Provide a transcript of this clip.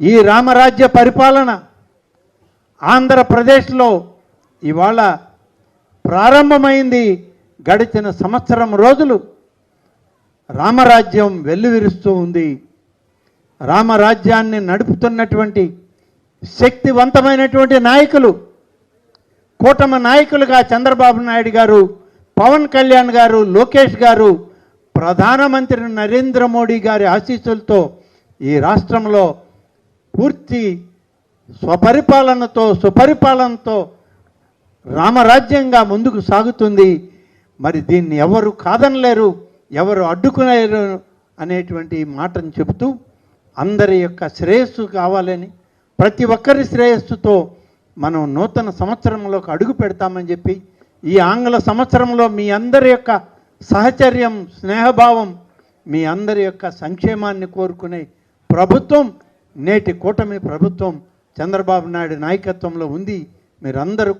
ఈ రామరాజ్య పరిపాలన ఆంధ్రప్రదేశ్లో ఇవాళ ప్రారంభమైంది. గడిచిన సంవత్సరం రోజులు రామరాజ్యం వెల్లువిరుస్తూ ఉంది. రామరాజ్యాన్ని నడుపుతున్నటువంటి శక్తివంతమైనటువంటి నాయకులు కూటమి నాయకులుగా చంద్రబాబు నాయుడు గారు పవన్ కళ్యాణ్ గారు లోకేష్ గారు ప్రధానమంత్రి నరేంద్ర మోడీ గారి ఆశీస్సులతో ఈ రాష్ట్రంలో పూర్తి స్వపరిపాలనతో సుపరిపాలనతో రామరాజ్యంగా ముందుకు సాగుతుంది. మరి దీన్ని ఎవరు కాదనలేరు ఎవరు అడ్డుకునేరు అనేటువంటి మాటను చెబుతూ అందరి యొక్క శ్రేయస్సు కావాలని ప్రతి ఒక్కరి శ్రేయస్సుతో మనం నూతన సంవత్సరంలోకి అడుగు పెడతామని చెప్పి ఈ ఆంగ్ల సంవత్సరంలో మీ అందరి యొక్క సహచర్యం స్నేహభావం మీ అందరి యొక్క సంక్షేమాన్ని కోరుకునే ప్రభుత్వం నేటి కూటమి ప్రభుత్వం చంద్రబాబు నాయుడు నాయకత్వంలో ఉంది. మీరందరూ